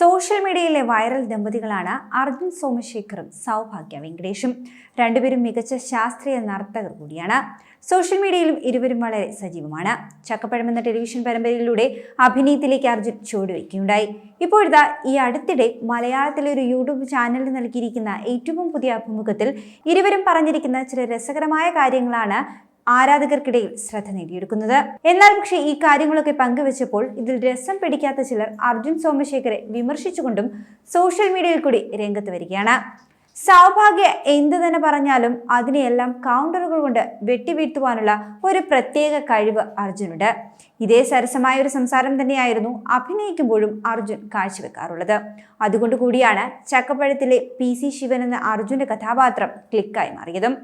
Social മീഡിയയിലെ viral ദമ്പതികളാണ് അർജുൻ സോമശേഖറും സൗഭാഗ്യ വെങ്കടേഷും. രണ്ടുപേരും മികച്ച ശാസ്ത്രീയ നർത്തകർ കൂടിയാണ്. സോഷ്യൽ മീഡിയയിലും ഇരുവരും വളരെ സജീവമാണ്. ചക്കപ്പഴം എന്ന ടെലിവിഷൻ പരമ്പരയിലൂടെ അഭിനയത്തിലേക്ക് അർജുൻ ചുവടുവയ്ക്കുകയുണ്ടായി. ഇപ്പോഴത്തെ ഈ അടുത്തിടെ മലയാളത്തിലെ ഒരു യൂട്യൂബ് ചാനലിൽ നൽകിയിരിക്കുന്ന ഏറ്റവും പുതിയ അഭിമുഖത്തിൽ ഇരുവരും പറഞ്ഞിരിക്കുന്ന ചില രസകരമായ കാര്യങ്ങളാണ് ആരാധകർക്കിടയിൽ ശ്രദ്ധ നേടിയെടുക്കുന്നത്. എന്നാൽ പക്ഷേ ഈ കാര്യങ്ങളൊക്കെ പങ്കുവച്ചപ്പോൾ ഇതിൽ രസം പിടിക്കാത്ത ചിലർ അർജുൻ സോമശേഖരെ വിമർശിച്ചുകൊണ്ടും സോഷ്യൽ മീഡിയയിൽ കൂടി രംഗത്ത് വരികയാണ്. സൗഭാഗ്യ എന്ത് തന്നെ പറഞ്ഞാലും അതിനെയെല്ലാം കൗണ്ടറുകൾ കൊണ്ട് വെട്ടിവീഴ്ത്തുവാനുള്ള ഒരു പ്രത്യേക കഴിവ് അർജുനുണ്ട്. ഇതേ സരസമായ ഒരു സംസാരം തന്നെയായിരുന്നു അഭിനയിക്കുമ്പോഴും അർജുൻ കാഴ്ചവെക്കാറുള്ളത്. അതുകൊണ്ട് കൂടിയാണ് ചക്കപ്പഴത്തിലെ പി സി ശിവൻ എന്ന അർജുന്റെ കഥാപാത്രം ക്ലിക്കായി മാറിയതും.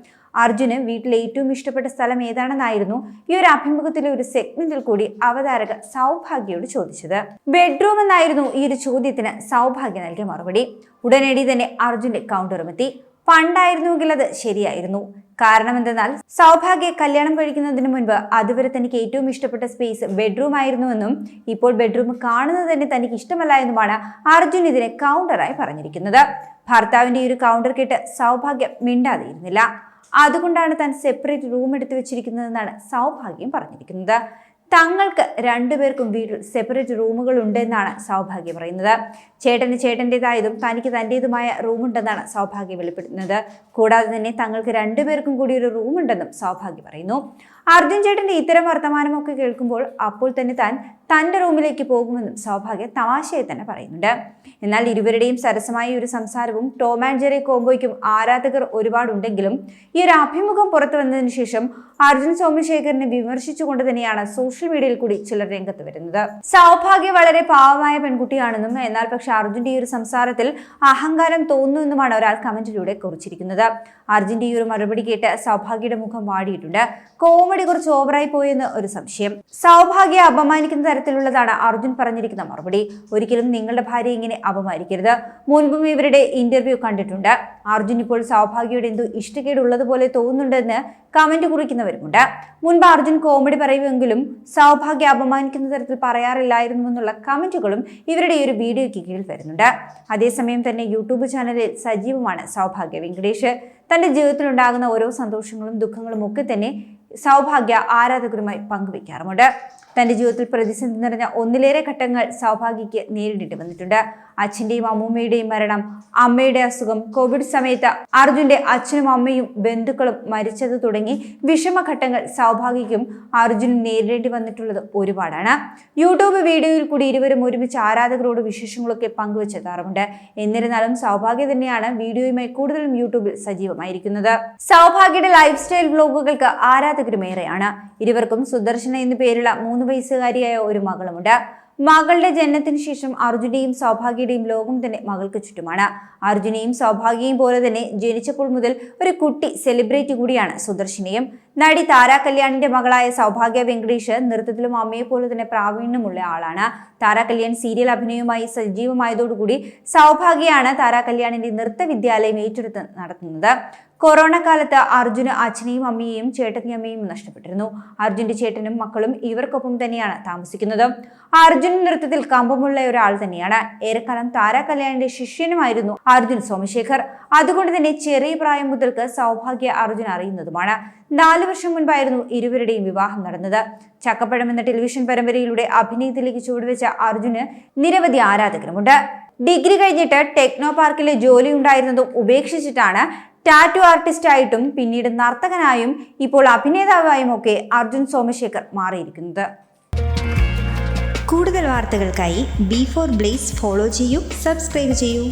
അർജുന് വീട്ടിലെ ഏറ്റവും ഇഷ്ടപ്പെട്ട സ്ഥലം ഏതാണെന്നായിരുന്നു ഈ ഒരു അഭിമുഖത്തിലെ ഒരു സെഗ്മെന്റിൽ കൂടി അവതാരക സൗഭാഗ്യയോട് ചോദിച്ചത്. ബെഡ്റൂം എന്നായിരുന്നു ഈ ഒരു ചോദ്യത്തിന് സൗഭാഗ്യ നൽകിയ മറുപടി. ഉടനടി തന്നെ അർജുന്റെ കൗണ്ടറുമെത്തി പണ്ടായിരുന്നുവെങ്കിൽ അത് ശരിയായിരുന്നു. കാരണം എന്തെന്നാൽ സൗഭാഗ്യ കല്യാണം കഴിക്കുന്നതിന് മുൻപ് അതുവരെ തനിക്ക് ഏറ്റവും ഇഷ്ടപ്പെട്ട സ്പേസ് ബെഡ്റൂം ആയിരുന്നുവെന്നും ഇപ്പോൾ ബെഡ്റൂം കാണുന്നത് തന്നെ തനിക്ക് ഇഷ്ടമല്ല എന്നുമാണ് അർജുൻ ഇതിനെ കൗണ്ടറായി പറഞ്ഞിരിക്കുന്നത്. ഭർത്താവിന്റെ ഈ ഒരു കൗണ്ടർ കേട്ട് സൗഭാഗ്യം മിണ്ടാതെയിരുന്നില്ല അതുകൊണ്ടാണ് താൻ സെപ്പറേറ്റ് റൂം എടുത്തു വെച്ചിരിക്കുന്നതെന്നാണ് സൗഭാഗ്യം പറഞ്ഞിരിക്കുന്നത്. തങ്ങൾക്ക് രണ്ടുപേർക്കും വീട്ടിൽ സെപ്പറേറ്റ് റൂമുകൾ ഉണ്ടെന്നാണ് സൗഭാഗ്യം പറയുന്നത്. ചേട്ടന് ചേട്ടന്റെതായതും തനിക്ക് തന്റേതുമായ റൂമുണ്ടെന്നാണ് സൗഭാഗ്യം വെളിപ്പെടുത്തുന്നത്. കൂടാതെ തന്നെ തങ്ങൾക്ക് രണ്ടുപേർക്കും കൂടി ഒരു റൂമുണ്ടെന്നും സൗഭാഗ്യം പറയുന്നു. അർജുൻ ചേട്ടന്റെ ഇത്തരം വർത്തമാനമൊക്കെ കേൾക്കുമ്പോൾ അപ്പോൾ തന്നെ താൻ തന്റെ റൂമിലേക്ക് പോകുമെന്നും സൗഭാഗ്യ തമാശയെ തന്നെ പറയുന്നുണ്ട്. എന്നാൽ ഇരുവരുടെയും സരസമായ ഒരു സംസാരവും ടോം ആൻഡ് ജെറി കോംബോയ്ക്കും ആരാധകർ ഒരുപാടുണ്ടെങ്കിലും ഈ ഒരു അഭിമുഖം പുറത്തു വന്നതിന് ശേഷം അർജുൻ സോമശേഖരനെ വിമർശിച്ചുകൊണ്ട് തന്നെയാണ് സോഷ്യൽ മീഡിയയിൽ കൂടി ചിലർ രംഗത്ത് വരുന്നത്. സൗഭാഗ്യ വളരെ പാവമായ പെൺകുട്ടിയാണെന്നും എന്നാൽ പക്ഷെ അർജുന്റെ ഈ ഒരു സംസാരത്തിൽ അഹങ്കാരം തോന്നുന്നുവെന്നുമാണ് ഒരാൾ കമന്റിലൂടെ കുറിച്ചിരിക്കുന്നത്. അർജുന്റെ ഈ ഒരു മറുപടി കേട്ട് സൗഭാഗ്യയുടെ മുഖം വാടിയിട്ടുണ്ട്. കോമഡി കുറച്ച് ഓവറായി പോയെന്ന് ഒരു സംശയം. സൗഭാഗ്യ അപമാനിക്കുന്ന തരത്തിലുള്ളതാണ് അർജുൻ പറഞ്ഞിരിക്കുന്ന മറുപടി. ഒരിക്കലും നിങ്ങളുടെ ഭാര്യ ഇങ്ങനെ അപമാനിക്കരുത്. മുൻപും ഇവരുടെ ഇന്റർവ്യൂ കണ്ടിട്ടുണ്ട്. അർജുൻ ഇപ്പോൾ സൗഭാഗ്യയുടെ എന്തോ ഇഷ്ടക്കേടുള്ളതുപോലെ തോന്നുന്നുണ്ടെന്ന് കമന്റ് കുറിക്കുന്നവരുമുണ്ട്. മുൻപ് അർജുൻ കോമഡി പറയുമെങ്കിലും സൗഭാഗ്യ അപമാനിക്കുന്ന തരത്തിൽ പറയാറില്ലായിരുന്നു എന്നുള്ള കമന്റുകളും ഇവരുടെ ഒരു വീഡിയോയ്ക്ക് കീഴിൽ വരുന്നുണ്ട്. അതേസമയം തന്നെ യൂട്യൂബ് ചാനലിൽ സജീവമാണ് സൗഭാഗ്യ വെങ്കടേഷ്. തന്റെ ജീവിതത്തിലുണ്ടാകുന്ന ഓരോ സന്തോഷങ്ങളും ദുഃഖങ്ങളും ഒക്കെ തന്നെ സൗഭാഗ്യ ആരാധകരുമായി പങ്കുവയ്ക്കാറുമുണ്ട് തന്റെ ജീവിതത്തിൽ പ്രതിസന്ധി നിറഞ്ഞ ഒന്നിലേറെ ഘട്ടങ്ങൾ സൗഭാഗ്യയ്ക്ക് നേരിടേണ്ടി വന്നിട്ടുണ്ട്. അച്ഛന്റെയും അമ്മൂമ്മയുടെയും മരണം അമ്മയുടെ അസുഖം കോവിഡ് സമയത്ത് അർജുന്റെ അച്ഛനും അമ്മയും ബന്ധുക്കളും മരിച്ചത് തുടങ്ങി വിഷമഘട്ടങ്ങൾ സൗഭാഗ്യയ്ക്കും അർജുനും നേരിടേണ്ടി വന്നിട്ടുള്ളത് ഒരുപാടാണ്. യൂട്യൂബ് വീഡിയോയിൽ കൂടി ഇരുവരും ഒരുമിച്ച് ആരാധകരോട് വിശേഷങ്ങളൊക്കെ പങ്കുവച്ചെത്താറുമുണ്ട് എന്നിരുന്നാലും സൗഭാഗ്യ തന്നെയാണ് വീഡിയോയുമായി കൂടുതലും യൂട്യൂബിൽ സജീവമായിരിക്കുന്നത്. സൗഭാഗ്യയുടെ ലൈഫ് സ്റ്റൈൽ വ്ലോഗുകൾക്ക് ആരാധകരും ഏറെയാണ് ഇരുവർക്കും സുദർശന എന്നു പേരുള്ള മൂന്ന് വയസ്സുകാരിയായ ഒരു മകളുമുണ്ട്. മകളുടെ ജനനത്തിന് ശേഷം അർജുനെയും സൗഭാഗ്യയുടെയും ലോകം തന്നെ മകൾക്ക് ചുറ്റുമാണ്. അർജുനെയും സൗഭാഗ്യയും പോലെ തന്നെ ജനിച്ചപ്പോൾ മുതൽ ഒരു കുട്ടി സെലിബ്രിറ്റി കൂടിയാണ് സുദർശിനിയും. നടി താരാ കല്യാണിന്റെ മകളായ സൗഭാഗ്യ വെങ്കടേഷ് നൃത്തത്തിലും അമ്മയെ പോലെ തന്നെ പ്രാവീണ്യമുള്ള ആളാണ്. താരാ കല്യാൺ സീരിയൽ അഭിനയവുമായി സജീവമായതോടുകൂടി സൗഭാഗ്യയാണ് താരാ കല്യാണിന്റെ നൃത്ത വിദ്യാലയം ഏറ്റെടുത്ത് നടത്തുന്നത്. കൊറോണ കാലത്ത് അർജുന് അച്ഛനെയും അമ്മയെയും ചേട്ടത്തിയമ്മയും നഷ്ടപ്പെട്ടിരുന്നു. അർജുന്റെ ചേട്ടനും മക്കളും ഇവർക്കൊപ്പം തന്നെയാണ് താമസിക്കുന്നത്. അർജുൻ നൃത്തത്തിൽ കമ്പമുള്ള ഒരാൾ തന്നെയാണ്. ഏറെക്കാലം താര കല്യാണിന്റെ ശിഷ്യനുമായിരുന്നു അർജുൻ സോമശേഖർ. അതുകൊണ്ട് തന്നെ ചെറിയ പ്രായം മുതൽക്ക് സൗഭാഗ്യ അർജുൻ അറിയുന്നതുമാണ്. നാല് വർഷം മുൻപായിരുന്നു ഇരുവരുടെയും വിവാഹം നടന്നത്. ചക്കപ്പഴം എന്ന ടെലിവിഷൻ പരമ്പരയിലൂടെ അഭിനയത്തിലേക്ക് ചുവടുവെച്ച അർജുന് നിരവധി ആരാധകരുമുണ്ട്. ഡിഗ്രി കഴിഞ്ഞിട്ട് ടെക്നോ പാർക്കിലെ ജോലി ഉണ്ടായിരുന്നതും ഉപേക്ഷിച്ചിട്ടാണ് ടാറ്റു ആർട്ടിസ്റ്റായിട്ടും പിന്നീട് നർത്തകനായും ഇപ്പോൾ അഭിനേതാവായും ഒക്കെ അർജുൻ സോമശേഖർ മാറിയിരിക്കുന്നത്. കൂടുതൽ വാർത്തകൾക്കായി ബി ഫോർ ബ്ലേസ് ഫോളോ ചെയ്യൂ സബ്സ്ക്രൈബ് ചെയ്യൂ.